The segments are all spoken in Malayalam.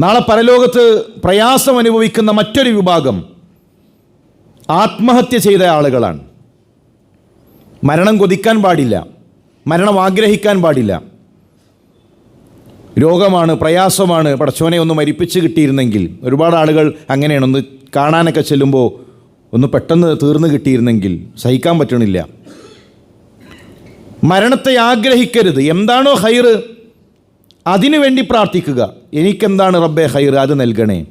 നാളെ പരലോകത്ത് പ്രയാസം അനുഭവിക്കുന്ന മറ്റൊരു വിഭാഗം ആത്മഹത്യ ചെയ്ത ആളുകളാണ്. മരണം കൊതിക്കാൻ പാടില്ല. മരണം ആഗ്രഹിക്കാൻ പാടില്ല. രോഗമാണ് പ്രയാസമാണ്. പടച്ചോനെ ഒന്ന് മരിപ്പിച്ച് കിട്ടിയിരുന്നെങ്കിൽ ഒരുപാട് ആളുകൾ അങ്ങനെയാണ്. ഒന്ന് കാണാനൊക്കെ ചെല്ലുമ്പോൾ ഒന്ന് പെട്ടെന്ന് തീർന്നു കിട്ടിയിരുന്നെങ്കിൽ സഹിക്കാൻ പറ്റണില്ല. മരണത്തെ ആഗ്രഹിക്കരുത്. എന്താണോ ഹൈറ് അതിനു വേണ്ടി പ്രാർത്ഥിക്കുക. എനിക്കെന്താണ് റബ്ബെ ഹൈർ അത് നൽകണേ.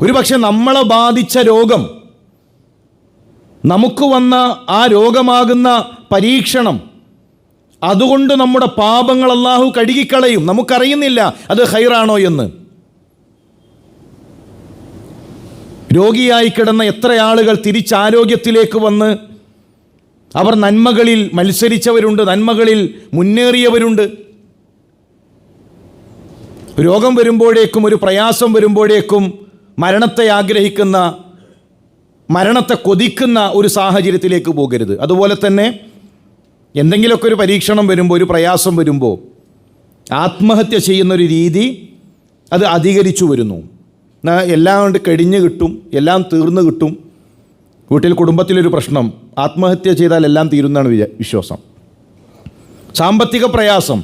ഒരു പക്ഷെ നമ്മളെ ബാധിച്ച രോഗം നമുക്ക് വന്ന ആ രോഗമാകുന്ന പരീക്ഷണം അതുകൊണ്ട് നമ്മുടെ പാപങ്ങൾ അള്ളാഹു കഴുകിക്കളയും. നമുക്കറിയുന്നില്ല അത് ഹൈറാണോ എന്ന്. രോഗിയായി കിടന്ന എത്ര ആളുകൾ തിരിച്ചാരോഗ്യത്തിലേക്ക് വന്ന് അവർ നന്മകളിൽ മത്സരിച്ചവരുണ്ട് നന്മകളിൽ മുന്നേറിയവരുണ്ട്. രോഗം വരുമ്പോഴേക്കും ഒരു പ്രയാസം വരുമ്പോഴേക്കും മരണത്തെ ആഗ്രഹിക്കുന്ന മരണത്തെ കൊതിക്കുന്ന ഒരു സാഹചര്യത്തിലേക്ക് പോകരുത്. അതുപോലെ തന്നെ എന്തെങ്കിലുമൊക്കെ ഒരു പരീക്ഷണം വരുമ്പോൾ ഒരു പ്രയാസം വരുമ്പോൾ ആത്മഹത്യ ചെയ്യുന്നൊരു രീതി അത് അധികരിച്ചു വരുന്നു. എന്നാൽ എല്ലാം കൊണ്ട് കഴിഞ്ഞ് കിട്ടും എല്ലാം തീർന്നു കിട്ടും. വീട്ടിൽ കുടുംബത്തിലൊരു പ്രശ്നം. ആത്മഹത്യ ചെയ്താൽ എല്ലാം തീരുന്നതാണ് വിചാ വിശ്വാസം. സാമ്പത്തിക പ്രയാസം.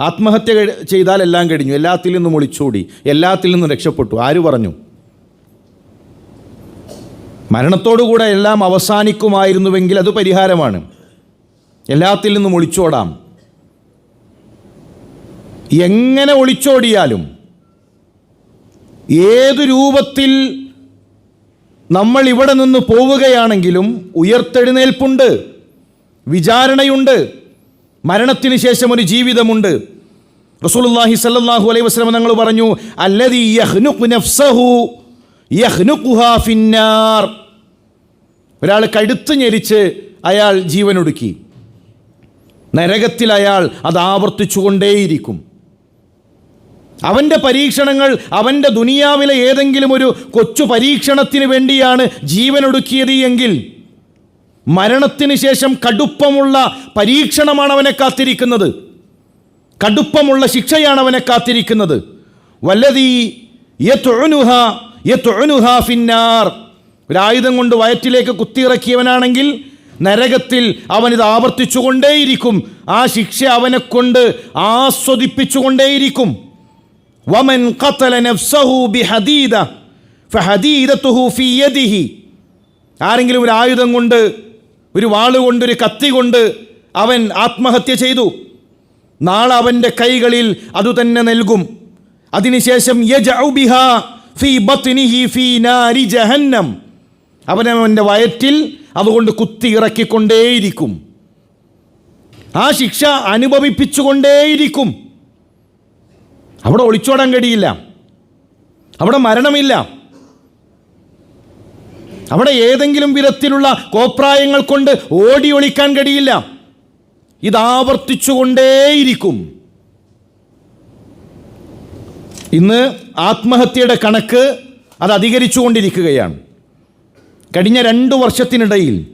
ആത്മഹത്യ ചെയ്താൽ എല്ലാം കഴിഞ്ഞു. എല്ലാത്തിൽ നിന്നും ഒളിച്ചോടി. എല്ലാത്തിൽ നിന്നും രക്ഷപ്പെട്ടു. ആര് പറഞ്ഞു? മരണത്തോടുകൂടെ എല്ലാം അവസാനിക്കുമായിരുന്നുവെങ്കിൽ അത് പരിഹാരമാണ്. എല്ലാത്തിൽ നിന്നും ഒളിച്ചോടാം. എങ്ങനെ ഒളിച്ചോടിയാലും ഏതു രൂപത്തിൽ നമ്മൾ ഇവിടെ നിന്ന് പോവുകയാണെങ്കിലും ഉയർത്തെഴുന്നേൽപ്പുണ്ട് വിചാരണയുണ്ട് മരണത്തിന് ശേഷം ഒരു ജീവിതമുണ്ട്. റസൂലുള്ളാഹി സല്ലാഹു അലൈഹി വസല്ലം തങ്ങൾ പറഞ്ഞു അല്ലതി ഫിന്നാർ. ഒരാൾ കഴുത്ത് ഞെരിച്ച് അയാൾ ജീവനൊടുക്കി. നരകത്തിൽ അയാൾ അത് ആവർത്തിച്ചുകൊണ്ടേയിരിക്കും. അവന്റെ പരീക്ഷണങ്ങൾ അവന്റെ ദുനിയാവിലെ ഏതെങ്കിലും ഒരു കൊച്ചു പരീക്ഷണത്തിന് വേണ്ടിയാണ് ജീവനൊടുക്കിയത് എങ്കിൽ മരണത്തിന് ശേഷം കടുപ്പമുള്ള പരീക്ഷണമാണ് അവനെ കാത്തിരിക്കുന്നത്. കടുപ്പമുള്ള ശിക്ഷയാണ് അവനെ കാത്തിരിക്കുന്നത്. വല്ലതീ ഫിന്നാർ. ഒരായുധം കൊണ്ട് വയറ്റിലേക്ക് കുത്തിയിറക്കിയവനാണെങ്കിൽ നരകത്തിൽ അവനിത് ആവർത്തിച്ചുകൊണ്ടേയിരിക്കും. ആ ശിക്ഷ അവനെ കൊണ്ട് ആസ്വദിപ്പിച്ചുകൊണ്ടേയിരിക്കും. വമൻ ഖതല നഫ്സഹു ബിഹദീദ ഫഹദീദത്തുഹു ഫീ ആരെങ്കിലും ഒരു ആയുധം കൊണ്ട് ഒരു വാൾ കൊണ്ട് ഒരു കത്തി കൊണ്ട് അവൻ ആത്മഹത്യ ചെയ്തു. നാളെ അവന്റെ കൈകളിൽ അതുതന്നെ നൽകും. അതിനുശേഷം ഫീ ഫീ നാരി ജഹന്നം. അവനവന്റെ വയറ്റിൽ അതുകൊണ്ട് കുത്തി ഇറക്കിക്കൊണ്ടേയിരിക്കും. ആ ശിക്ഷ അനുഭവിപ്പിച്ചുകൊണ്ടേയിരിക്കും. അവിടെ ഒളിച്ചോടാൻ കഴിയില്ല. അവിടെ മരണമില്ല. അവിടെ ഏതെങ്കിലും വിധത്തിലുള്ള കോപ്രായങ്ങൾ കൊണ്ട് ഓടി ഒളിക്കാൻ കഴിയില്ല. ഇതാവർത്തിച്ചുകൊണ്ടേയിരിക്കും ഇന്ന് ആത്മഹത്യയുടെ കണക്ക് അത് അധികരിച്ചുകൊണ്ടിരിക്കുകയാണ്. കഴിഞ്ഞ രണ്ട് വർഷത്തിനിടയിൽ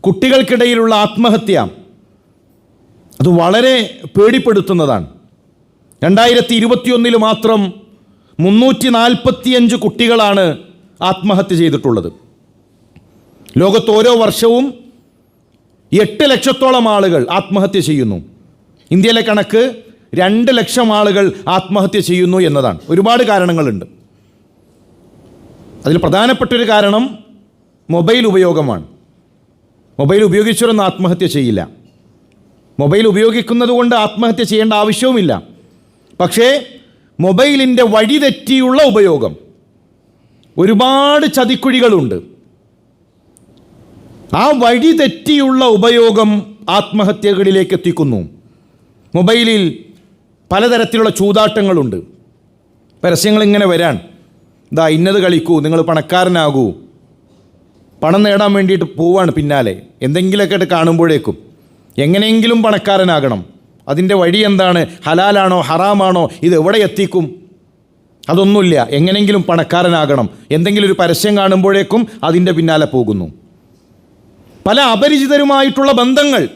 കുട്ടികൾക്കിടയിലുള്ള ആത്മഹത്യ അത് വളരെ പേടിപ്പെടുത്തുന്നതാണ്. രണ്ടായിരത്തി ഇരുപത്തിയൊന്നിൽ മാത്രം മുന്നൂറ്റി നാൽപ്പത്തിയഞ്ച് കുട്ടികളാണ് ആത്മഹത്യ ചെയ്തിട്ടുള്ളത്. ലോകത്ത് ഓരോ വർഷവും എട്ട് ലക്ഷത്തോളം ആളുകൾ ആത്മഹത്യ ചെയ്യുന്നു. ഇന്ത്യയിലെ കണക്ക് രണ്ട് ലക്ഷം ആളുകൾ ആത്മഹത്യ ചെയ്യുന്നു എന്നതാണ്. ഒരുപാട് കാരണങ്ങളുണ്ട്. അതിൽ പ്രധാനപ്പെട്ടൊരു കാരണം മൊബൈൽ ഉപയോഗമാണ്. മൊബൈൽ ഉപയോഗിച്ചവരൊന്നും ആത്മഹത്യ ചെയ്യില്ല. മൊബൈൽ ഉപയോഗിക്കുന്നത് കൊണ്ട് ആത്മഹത്യ ചെയ്യേണ്ട ആവശ്യവുമില്ല. പക്ഷേ മൊബൈലിന്റെ വഴിതെറ്റിയുള്ള ഉപയോഗം ഒരുപാട് ചതിക്കുഴികളുണ്ട്. ആ വഴിതെറ്റിയുള്ള ഉപയോഗം ആത്മഹത്യകളിലേക്ക് എത്തിക്കുന്നു. മൊബൈലിൽ പലതരത്തിലുള്ള ചൂതാട്ടങ്ങളുണ്ട്. പരസ്യങ്ങൾ ഇങ്ങനെ വരാൻ. ഇതാ ഇന്നത് കളിക്കൂ നിങ്ങൾ പണക്കാരനാകൂ. പണം നേടാൻ വേണ്ടിയിട്ട് പോവാണ് പിന്നാലെ. എന്തെങ്കിലുമൊക്കെ ആയിട്ട് കാണുമ്പോഴേക്കും. എങ്ങനെയെങ്കിലും പണക്കാരനാകണം. അതിന്റെ വഴി എന്താണ്? ഹലാലാണോ? ഹറാമാണോ? ഇത് എവിടെ എത്തിക്കും? അതൊന്നുമില്ല. എങ്ങനെങ്കിലും പണക്കാരനാകണം. എന്തെങ്കിലും ഒരു പരസ്യം കാണുമ്പോഴേക്കും അതിന്റെ പിന്നാലെ പോകുന്നു. പല അപരിചിതരുമായിട്ടുള്ള ബന്ധങ്ങൾ.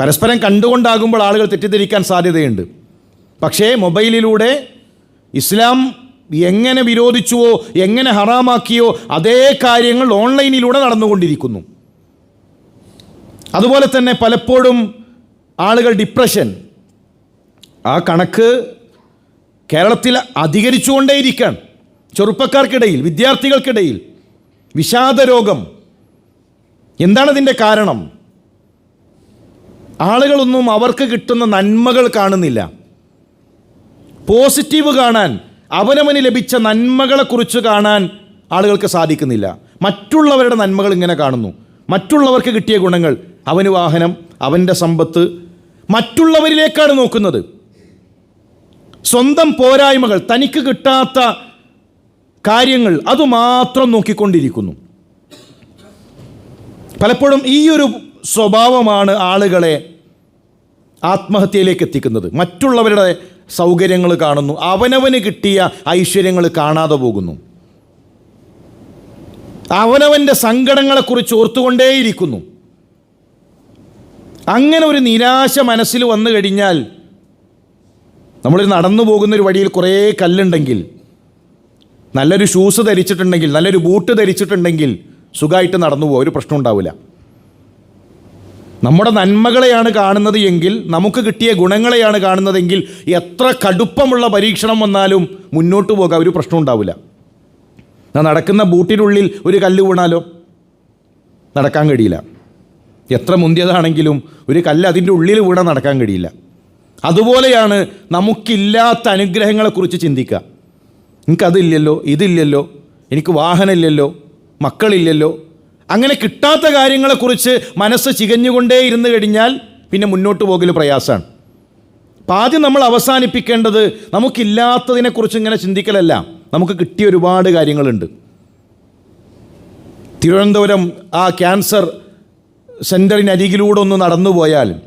പരസ്പരം കണ്ടുകൊണ്ടാകുമ്പോൾ ആളുകൾ തെറ്റിദ്ധരിക്കാൻ സാധ്യതയുണ്ട്. പക്ഷേ മൊബൈലിലൂടെ ഇസ്ലാം എങ്ങനെ വിരോധിച്ചുവോ എങ്ങനെ ഹറാമാക്കിയോ അതേ കാര്യങ്ങൾ ഓൺലൈനിലൂടെ നടന്നുകൊണ്ടിരിക്കുന്നു. അതുപോലെ തന്നെ പലപ്പോഴും ആളുകൾ ഡിപ്രഷൻ ആ കണക്ക് കേരളത്തിൽ അധികരിച്ചുകൊണ്ടേയിരിക്കുകയാണ്. ചെറുപ്പക്കാർക്കിടയിൽ വിദ്യാർത്ഥികൾക്കിടയിൽ വിഷാദരോഗം എന്താണതിന്റെ കാരണം? ആളുകളൊന്നും അവർക്ക് കിട്ടുന്ന നന്മകൾ കാണുന്നില്ല. പോസിറ്റീവ് കാണാൻ അവനവന് ലഭിച്ച നന്മകളെക്കുറിച്ച് കാണാൻ ആളുകൾക്ക് സാധിക്കുന്നില്ല. മറ്റുള്ളവരുടെ നന്മകൾ ഇങ്ങനെ കാണുന്നു. മറ്റുള്ളവർക്ക് കിട്ടിയ ഗുണങ്ങൾ അവന് വാഹനം അവന്റെ സമ്പത്ത് മറ്റുള്ളവരിലേക്കാണ് നോക്കുന്നത്. സ്വന്തം പോരായ്മകൾ തനിക്ക് കിട്ടാത്ത കാര്യങ്ങൾ അതുമാത്രം നോക്കിക്കൊണ്ടിരിക്കുന്നു. പലപ്പോഴും ഈ ഒരു സ്വഭാവമാണ് ആളുകളെ ആത്മഹത്യയിലേക്ക് എത്തിക്കുന്നത്. മറ്റുള്ളവരുടെ സൗകര്യങ്ങൾ കാണുന്നു അവനവന് കിട്ടിയ ഐശ്വര്യങ്ങൾ കാണാതെ പോകുന്നു. അവനവന്റെ സങ്കടങ്ങളെക്കുറിച്ച് ഓർത്തുകൊണ്ടേയിരിക്കുന്നു. അങ്ങനെ ഒരു നിരാശ മനസ്സിൽ വന്നു കഴിഞ്ഞാൽ നമ്മൾ നടന്നു പോകുന്ന ഒരു വഴിയിൽ കുറേ കല്ലുണ്ടെങ്കിൽ നല്ലൊരു ഷൂസ് ധരിച്ചിട്ടുണ്ടെങ്കിൽ നല്ലൊരു ബൂട്ട് ധരിച്ചിട്ടുണ്ടെങ്കിൽ സുഖമായിട്ട് നടന്നു പോകും ഒരു പ്രശ്നം ഉണ്ടാവില്ല. നമ്മുടെ നന്മകളെയാണ് കാണുന്നത് എങ്കിൽ നമുക്ക് കിട്ടിയ ഗുണങ്ങളെയാണ് കാണുന്നതെങ്കിൽ എത്ര കടുപ്പമുള്ള പരീക്ഷണം വന്നാലും മുന്നോട്ട് പോകാൻ ഒരു പ്രശ്നം ഉണ്ടാവില്ല. നടക്കുന്ന ബൂട്ടിനുള്ളിൽ ഒരു കല്ല് വീണാലോ? നടക്കാൻ കഴിയില്ല. എത്ര മുന്തിയതാണെങ്കിലും ഒരു കല്ല് അതിന്റെ ഉള്ളിൽ വീണാൽ നടക്കാൻ കഴിയില്ല. അതുപോലെയാണ് നമുക്കില്ലാത്ത അനുഗ്രഹങ്ങളെക്കുറിച്ച് ചിന്തിക്കുക. എനിക്കതില്ലല്ലോ ഇതില്ലല്ലോ എനിക്ക് വാഹനമില്ലല്ലോ മക്കളില്ലല്ലോ. അങ്ങനെ കിട്ടാത്ത കാര്യങ്ങളെക്കുറിച്ച് മനസ്സ് ചികഞ്ഞുകൊണ്ടേ ഇരുന്ന് കഴിഞ്ഞാൽ പിന്നെ മുന്നോട്ട് പോകൽ പ്രയാസമാണ്. അപ്പം ആദ്യം നമ്മൾ അവസാനിപ്പിക്കേണ്ടത് നമുക്കില്ലാത്തതിനെക്കുറിച്ച് ഇങ്ങനെ ചിന്തിക്കലല്ല. നമുക്ക് കിട്ടിയ ഒരുപാട് കാര്യങ്ങളുണ്ട്. തിരുവനന്തപുരം ആ ക്യാൻസർ സെന്ററിനരികിലൂടെ ഒന്ന് നടന്നുപോയാൽ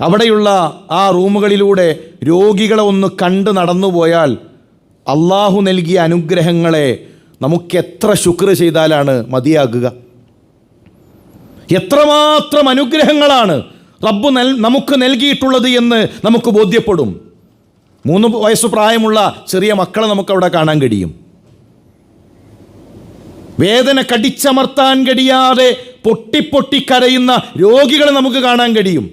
അവിടെയുള്ള ആ റൂമുകളിലൂടെ രോഗികളെ ഒന്ന് കണ്ട് നടന്നുപോയാൽ അള്ളാഹു നൽകിയ അനുഗ്രഹങ്ങളെ നമുക്കെത്ര ശുക്ർ ചെയ്താലാണ് മതിയാകുക. എത്രമാത്രം അനുഗ്രഹങ്ങളാണ് റബ്ബ് നൽ നമുക്ക് നൽകിയിട്ടുള്ളത് എന്ന് നമുക്ക് ബോധ്യപ്പെടും. മൂന്ന് വയസ്സ് പ്രായമുള്ള ചെറിയ മക്കളെ നമുക്കവിടെ കാണാൻ കഴിയും. വേദന കടിച്ചമർത്താൻ കഴിയാതെ പൊട്ടിപ്പൊട്ടി കരയുന്ന രോഗികളെ നമുക്ക് കാണാൻ കഴിയും.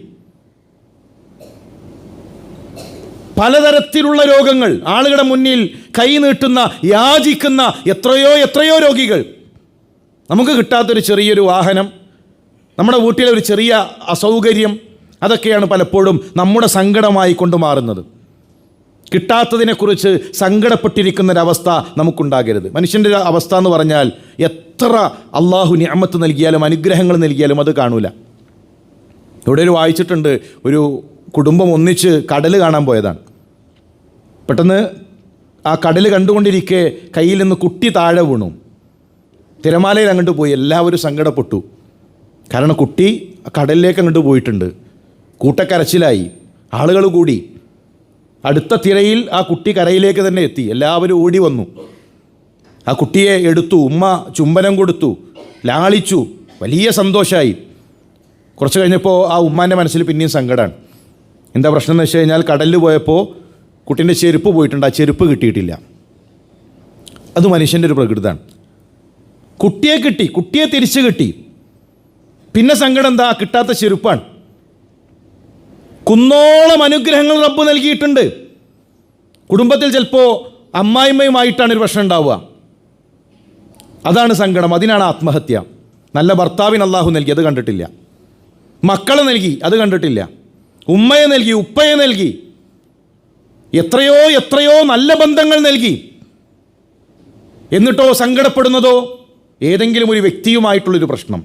പലതരത്തിലുള്ള രോഗങ്ങൾ. ആളുകളുടെ മുന്നിൽ കൈ നീട്ടുന്ന യാചിക്കുന്ന എത്രയോ എത്രയോ രോഗികൾ. നമുക്ക് കിട്ടാത്തൊരു ചെറിയൊരു വാഹനം നമ്മുടെ വീട്ടിലെ ഒരു ചെറിയ അസൗകര്യം അതൊക്കെയാണ് പലപ്പോഴും നമ്മുടെ സങ്കടമായി കൊണ്ടുമാറുന്നത് കിട്ടാത്തതിനെക്കുറിച്ച് സങ്കടപ്പെട്ടിരിക്കുന്നൊരവസ്ഥ നമുക്കുണ്ടാകരുത്. മനുഷ്യന്റെ അവസ്ഥ എന്ന് പറഞ്ഞാൽ എത്ര അള്ളാഹു ഞാമത്ത് നൽകിയാലും അനുഗ്രഹങ്ങൾ നൽകിയാലും അത് കാണൂല. ഇവിടെ ഒരു വായിച്ചിട്ടുണ്ട് ഒരു കുടുംബം ഒന്നിച്ച് കടൽ കാണാൻ പോയതാണ്. പെട്ടെന്ന് ആ കടൽ കണ്ടുകൊണ്ടിരിക്കെ കയ്യിൽ നിന്ന് കുട്ടി താഴെ വീണു. തിരമാലയിൽ അങ്ങോട്ട് പോയി എല്ലാവരും സങ്കടപ്പെട്ടു. കാരണം കുട്ടി കടലിലേക്ക് അങ്ങോട്ട് പോയിട്ടുണ്ട്. കൂട്ടക്കരച്ചിലായി. ആളുകൾ കൂടി. അടുത്ത തിരയിൽ ആ കുട്ടി കരയിലേക്ക് തന്നെ എത്തി. എല്ലാവരും ഓടി വന്നു. ആ കുട്ടിയെ എടുത്തു ഉമ്മ ചുംബനം കൊടുത്തു ലാളിച്ചു വലിയ സന്തോഷമായി കുറച്ച് കഴിഞ്ഞപ്പോൾ ആ ഉമ്മാന്റെ മനസ്സിൽ പിന്നെയും സങ്കടമാണ് എന്താ പ്രശ്നം എന്ന് വെച്ച് കഴിഞ്ഞാൽ കടലിൽ പോയപ്പോൾ കുട്ടീന്റെ ചെരുപ്പ് പോയിട്ടുണ്ട് ആ ചെരുപ്പ് കിട്ടിയിട്ടില്ല. അത് മനുഷ്യന്റെ ഒരു പ്രകൃതമാണ്. കുട്ടിയെ കിട്ടി കുട്ടിയെ തിരിച്ചു കിട്ടി. പിന്നെ സങ്കടം എന്താ? കിട്ടാത്ത ചെരുപ്പാണ്. കുന്നോളം അനുഗ്രഹങ്ങൾ റബ്ബ് നൽകിയിട്ടുണ്ട്. കുടുംബത്തിൽ ചിലപ്പോൾ അമ്മായിമ്മയുമായിട്ടാണ് ഒരു പ്രശ്നം ഉണ്ടാവുക. അതാണ് സങ്കടം. അതിനാണ് ആത്മഹത്യ. നല്ല ഭർത്താവിന് അള്ളാഹു നൽകി അത് കണ്ടിട്ടില്ല. മക്കളെ നൽകി അത് കണ്ടിട്ടില്ല. ഉമ്മയെ നൽകി ഉപ്പയെ നൽകി. എത്രയോ എത്രയോ നല്ല ബന്ധങ്ങൾ നൽകി. എന്നിട്ടോ സങ്കടപ്പെടുന്നതോ ഏതെങ്കിലും ഒരു വ്യക്തിയുമായിട്ടുള്ളൊരു പ്രശ്നം.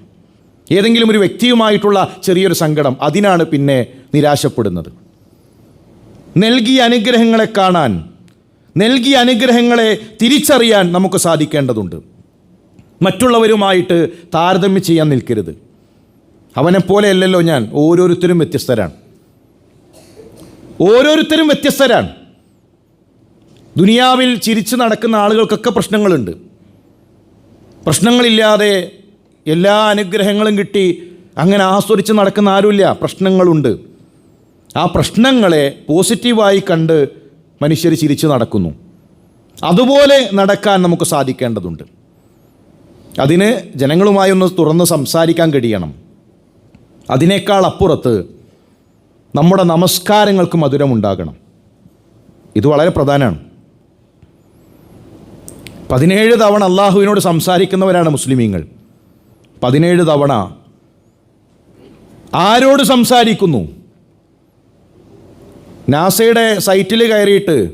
ഏതെങ്കിലും ഒരു വ്യക്തിയുമായിട്ടുള്ള ചെറിയൊരു സങ്കടം. അതിനാണ് പിന്നെ നിരാശപ്പെടുന്നത്. നൽകിയ അനുഗ്രഹങ്ങളെ കാണാൻ നൽകിയ അനുഗ്രഹങ്ങളെ തിരിച്ചറിയാൻ നമുക്ക് സാധിക്കേണ്ടതുണ്ട്. മറ്റുള്ളവരുമായിട്ട് താരതമ്യം ചെയ്യാൻ നിൽക്കരുത്. അവനെപ്പോലെയല്ലല്ലോ ഞാൻ ഓരോരുത്തരും വ്യത്യസ്തരാണ്. ഓരോരുത്തരും വ്യത്യസ്തരാണ്. ദുനിയാവിൽ ചിരിച്ചു നടക്കുന്ന ആളുകൾക്കൊക്കെ പ്രശ്നങ്ങളുണ്ട്. പ്രശ്നങ്ങളില്ലാതെ എല്ലാ അനുഗ്രഹങ്ങളും കിട്ടി അങ്ങനെ ആസ്വദിച്ച് നടക്കുന്ന ആരുമില്ല. പ്രശ്നങ്ങളുണ്ട്. ആ പ്രശ്നങ്ങളെ പോസിറ്റീവായി കണ്ട് മനുഷ്യർ ചിരിച്ചു നടക്കുന്നു. അതുപോലെ നടക്കാൻ നമുക്ക് സാധിക്കേണ്ടതുണ്ട്. അതിന് ജനങ്ങളുമായി ഒന്ന് തുറന്ന് സംസാരിക്കാൻ കഴിയണം. അതിനേക്കാൾ അപ്പുറത്ത് നമ്മുടെ നമസ്കാരങ്ങൾക്ക് മധുരമുണ്ടാകണം. ഇത് വളരെ പ്രധാനമാണ്. പതിനേഴ് തവണ അള്ളാഹുവിനോട് സംസാരിക്കുന്നവരാണ് മുസ്ലിമീങ്ങൾ. പതിനേഴ് തവണ ആരോട് സംസാരിക്കുന്നു? നാസയുടെ സൈറ്റിൽ കയറിയിട്ട്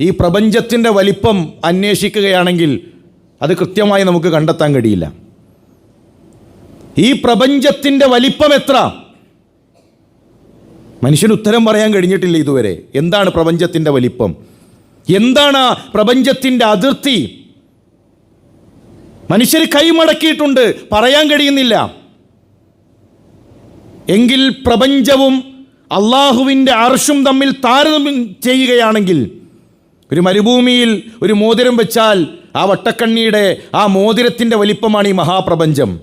ഈ പ്രപഞ്ചത്തിന്റെ വലിപ്പം അന്വേഷിക്കുകയാണെങ്കിൽ അത് കൃത്യമായി നമുക്ക് കണ്ടെത്താൻ കഴിയില്ല. ഈ പ്രപഞ്ചത്തിന്റെ വലിപ്പം എത്ര? മനുഷ്യന് ഉത്തരം പറയാൻ കഴിഞ്ഞിട്ടില്ല ഇതുവരെ. എന്താണ് പ്രപഞ്ചത്തിന്റെ വലിപ്പം? എന്താണ് പ്രപഞ്ചത്തിന്റെ അതിർത്തി? മനുഷ്യർ കൈമടക്കിയിട്ടുണ്ട്. പറയാൻ കഴിയുന്നില്ല. എങ്കിൽ പ്രപഞ്ചവും അള്ളാഹുവിന്റെ അർഷും തമ്മിൽ താരതമ്യം ചെയ്യുകയാണെങ്കിൽ ഒരു മരുഭൂമിയിൽ ഒരു മോതിരം വെച്ചാൽ ആ വട്ടക്കണ്ണിയുടെ ആ മോതിരത്തിന്റെ വലിപ്പമാണ് ഈ മഹാപ്രപഞ്ചം.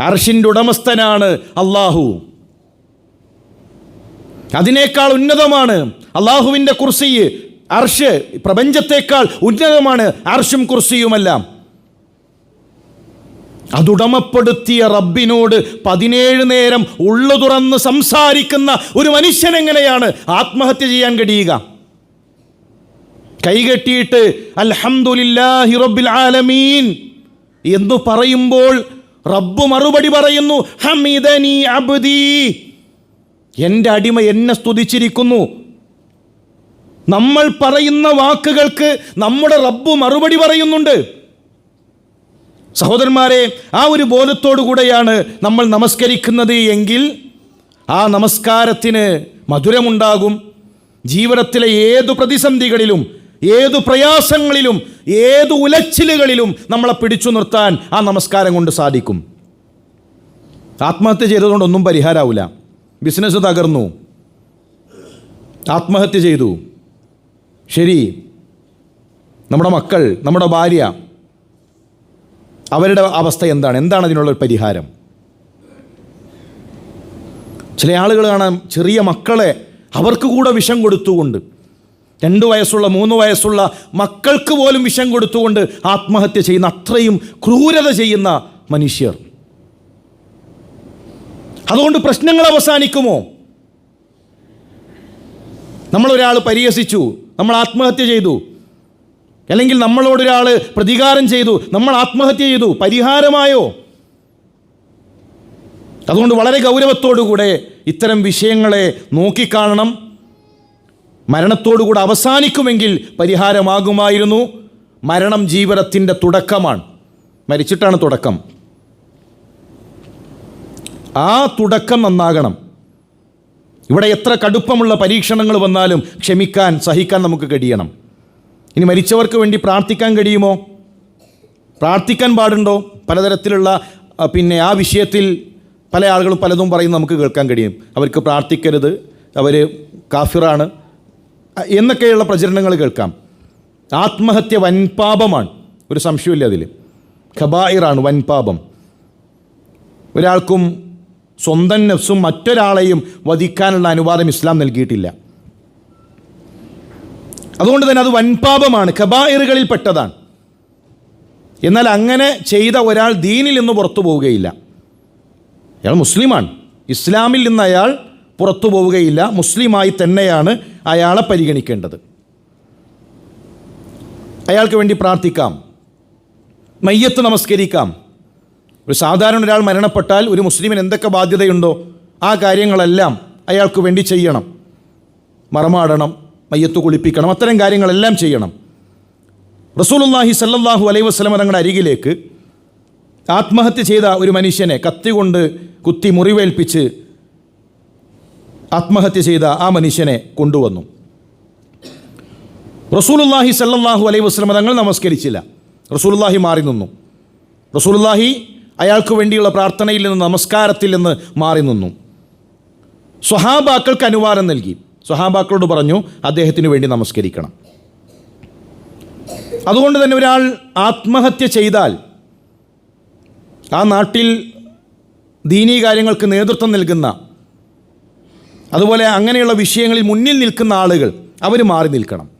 അർഷിന്റെ ഉടമസ്ഥനാണ് അള്ളാഹു അതിനേക്കാൾ ഉന്നതമാണ് അള്ളാഹുവിന്റെ കുർസി. അർഷ് പ്രപഞ്ചത്തേക്കാൾ ഉന്നതമാണ് അർഷും കുർസിയുമെല്ലാം. അതുടമപ്പെടുത്തിയ റബ്ബിനോട് പതിനേഴ് നേരം ഉള്ളു തുറന്ന് സംസാരിക്കുന്ന ഒരു മനുഷ്യനെങ്ങനെയാണ് ആത്മഹത്യ ചെയ്യാൻ കഴിയുക? കൈകെട്ടിയിട്ട് അൽഹംദുലില്ലാഹി റബ്ബിൽ ആലമീൻ. എന്ന് പറയുമ്പോൾ റബ്ബ് മറുപടി പറയുന്നു ഹമിദനി അബ്ദി. എന്റെ അടിമ എന്നെ സ്തുതിച്ചിരിക്കുന്നു. നമ്മൾ പറയുന്ന വാക്കുകൾക്ക് നമ്മുടെ റബ്ബ് മറുപടി പറയുന്നുണ്ട്. സഹോദരന്മാരെ ആ ഒരു ബോധത്തോടു കൂടെയാണ് നമ്മൾ നമസ്കരിക്കുന്നത് എങ്കിൽ ആ നമസ്കാരത്തിന് മധുരമുണ്ടാകും. ജീവിതത്തിലെ ഏതു പ്രതിസന്ധികളിലും ഏതു പ്രയാസങ്ങളിലും ഏതു ഉലച്ചിലുകളിലും നമ്മളെ പിടിച്ചു നിർത്താൻ ആ നമസ്കാരം കൊണ്ട് സാധിക്കും. ആത്മഹത്യ ചെയ്തതുകൊണ്ടൊന്നും പരിഹാരമാവില്ല ബിസിനസ് തകർന്നു. ആത്മഹത്യ ചെയ്തു. ശരി. നമ്മുടെ മക്കൾ നമ്മുടെ ഭാര്യ അവരുടെ അവസ്ഥ എന്താണ്? എന്താണ് അതിനുള്ളൊരു പരിഹാരം? ചില ആളുകൾ ചെറിയ മക്കളെ അവർക്ക് കൂടെ വിഷം കൊടുത്തുകൊണ്ട് രണ്ട് വയസ്സുള്ള മൂന്ന് വയസ്സുള്ള മക്കൾക്ക് പോലും വിഷം കൊടുത്തുകൊണ്ട് ആത്മഹത്യ ചെയ്യുന്ന അത്രയും ക്രൂരത ചെയ്യുന്ന മനുഷ്യർ. അതുകൊണ്ട് പ്രശ്നങ്ങൾ അവസാനിക്കുമോ? നമ്മളൊരാൾ പരിഹസിച്ചു നമ്മൾ ആത്മഹത്യ ചെയ്തു. അല്ലെങ്കിൽ നമ്മളോടൊരാൾ പ്രതികാരം ചെയ്തു നമ്മൾ ആത്മഹത്യ ചെയ്തു പരിഹാരമായോ? അതുകൊണ്ട് വളരെ ഗൗരവത്തോടുകൂടെ ഇത്തരം വിഷയങ്ങളെ നോക്കിക്കാണണം. മരണത്തോടുകൂടെ അവസാനിക്കുമെങ്കിൽ പരിഹാരമാകുമായിരുന്നു. മരണം ജീവിതത്തിന്റെ തുടക്കമാണ്. മരിച്ചിട്ടാണ് തുടക്കം. ആ തുടക്കം നന്നാകണം. ഇവിടെ എത്ര കടുപ്പമുള്ള പരീക്ഷണങ്ങൾ വന്നാലും ക്ഷമിക്കാൻ സഹിക്കാൻ നമുക്ക് കഴിയണം. ഇനി മരിച്ചവർക്ക് വേണ്ടി പ്രാർത്ഥിക്കാൻ കഴിയുമോ? പ്രാർത്ഥിക്കാൻ പാടുണ്ടോ? പലതരത്തിലുള്ള പിന്നെ ആ വിഷയത്തിൽ പല ആളുകളും പലതും പറയും നമുക്ക് കേൾക്കാൻ കഴിയും. അവർക്ക് പ്രാർത്ഥിക്കരുത്. അവർ കാഫിറാണ്. എന്നൊക്കെയുള്ള പ്രചരണങ്ങൾ കേൾക്കാം. ആത്മഹത്യ വൻപാപമാണ്. ഒരു സംശയമില്ല അതിൽ ഖബായിറാണ് വൻപാപം. ഒരാൾക്കും സ്വന്തം നഫ്സും മറ്റൊരാളെയും വധിക്കാനുള്ള അനുവാദം ഇസ്ലാം നൽകിയിട്ടില്ല. അതുകൊണ്ട് തന്നെ അത് വൻപാപമാണ്. ഖബായിറുകളിൽ പെട്ടതാണ്. എന്നാൽ അങ്ങനെ ചെയ്ത ഒരാൾ ദീനിൽ നിന്ന് പുറത്തു പോവുകയില്ല. അയാൾ മുസ്ലിമാണ്. ഇസ്ലാമിൽ നിന്ന് അയാൾ പുറത്തു പോവുകയില്ല. മുസ്ലിമായി തന്നെയാണ് അയാളെ പരിഗണിക്കേണ്ടത്. അയാൾക്ക് വേണ്ടി പ്രാർത്ഥിക്കാം. മയ്യത്ത് നമസ്കരിക്കാം. ഒരു സാധാരണ ഒരാൾ മരണപ്പെട്ടാൽ ഒരു മുസ്ലിമിന് എന്തൊക്കെ ബാധ്യതയുണ്ടോ ആ കാര്യങ്ങളെല്ലാം അയാൾക്ക് വേണ്ടി ചെയ്യണം. മറമാടണം മയ്യത്ത് കുളിപ്പിക്കണം അത്തരം കാര്യങ്ങളെല്ലാം ചെയ്യണം. റസൂലുള്ളാഹി സല്ലാഹു അലൈഹി വസ്ലമ തങ്ങളുടെ അരികിലേക്ക് ആത്മഹത്യ ചെയ്ത ഒരു മനുഷ്യനെ കത്തി കൊണ്ട് കുത്തി മുറിവേൽപ്പിച്ച് ആത്മഹത്യ ചെയ്ത ആ മനുഷ്യനെ കൊണ്ടുവന്നു. റസൂലുള്ളാഹി സല്ലാഹു അലൈഹി വസ്ലമ തങ്ങൾ നമസ്കരിച്ചില്ല. റസൂലുള്ളാഹി മാറി നിന്നു. റസൂലുള്ളാഹി അയാൾക്ക് വേണ്ടിയുള്ള പ്രാർത്ഥനയിൽ നിന്ന് നമസ്കാരത്തിൽ നിന്ന് മാറി നിന്നു. സ്വഹാബാക്കൾക്ക് അനുവാദം നൽകി. സ്വഹാബാക്കളോട് പറഞ്ഞു അദ്ദേഹത്തിന് വേണ്ടി നമസ്കരിക്കണം. അതുകൊണ്ട് തന്നെ ഒരാൾ ആത്മഹത്യ ചെയ്താൽ ആ നാട്ടിൽ ദീനീ കാര്യങ്ങൾക്ക് നേതൃത്വം നൽകുന്ന അതുപോലെ അങ്ങനെയുള്ള വിഷയങ്ങളിൽ മുന്നിൽ നിൽക്കുന്ന ആളുകൾ അവർ മാറി നിൽക്കണം.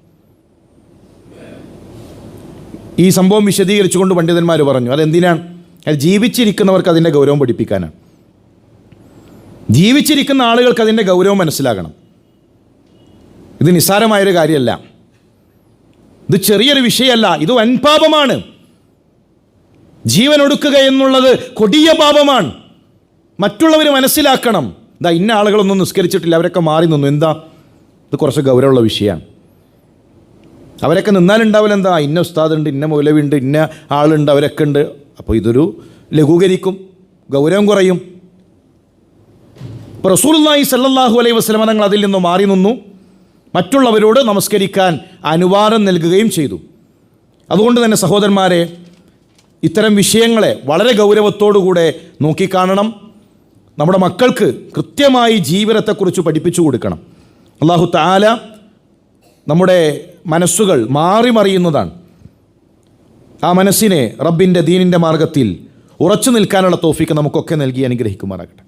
ഈ സംഭവം വിശദീകരിച്ചുകൊണ്ട് പണ്ഡിതന്മാർ പറഞ്ഞു അതെന്തിനാണ്? അത് ജീവിച്ചിരിക്കുന്നവർക്ക് അതിന്റെ ഗൗരവം പഠിപ്പിക്കാനാണ്. ജീവിച്ചിരിക്കുന്ന ആളുകൾക്ക് അതിന്റെ ഗൗരവം മനസ്സിലാകണം. ഇത് നിസ്സാരമായൊരു കാര്യമല്ല. ഇത് ചെറിയൊരു വിഷയമല്ല ഇത് വൻപാപമാണ് ജീവൻ ഒടുക്കുക എന്നുള്ളത് കൊടിയ പാപമാണ്. മറ്റുള്ളവർ മനസ്സിലാക്കണം. ഇതാ ഇന്ന ആളുകളൊന്നും നിസ്കരിച്ചിട്ടില്ല അവരൊക്കെ മാറി നിന്നു. എന്താ? ഇത് കുറച്ച് ഗൗരവമുള്ള വിഷയമാണ്. അവരൊക്കെ നിന്നാലുണ്ടാവില്ല എന്താ? ഇന്ന ഉസ്താദുണ്ട് ഇന്ന മൗലവിയുണ്ട് ഇന്ന ആളുണ്ട് അവരൊക്കെ ഉണ്ട്. അപ്പോൾ ഇതൊരു ലഘൂകരിക്കും ഗൗരവം കുറയും. ഇപ്പോൾ റസൂൽനായി സല്ലാഹു അലൈഹി വസ്ലമ തങ്ങൾ അതിൽ നിന്ന് മാറി നിന്നു. മറ്റുള്ളവരോട് നമസ്കരിക്കാൻ അനുവാദം നൽകുകയും ചെയ്തു. അതുകൊണ്ട് തന്നെ സഹോദരന്മാരെ ഇത്തരം വിഷയങ്ങളെ വളരെ ഗൗരവത്തോടുകൂടെ നോക്കിക്കാണണം. നമ്മുടെ മക്കൾക്ക് കൃത്യമായി ജീവിതത്തെക്കുറിച്ച് പഠിപ്പിച്ചു കൊടുക്കണം. അള്ളാഹു താല നമ്മുടെ മനസ്സുകൾ മാറി മറിയുന്നതാണ്. ആ മനസ്സിനെ റബ്ബിന്റെ ദീനിന്റെ മാർഗത്തിൽ ഉറച്ചു നിൽക്കാനുള്ള തോഫിക്ക് നമുക്കൊക്കെ നൽകി അനുഗ്രഹിക്കുമാറാകട്ടെ.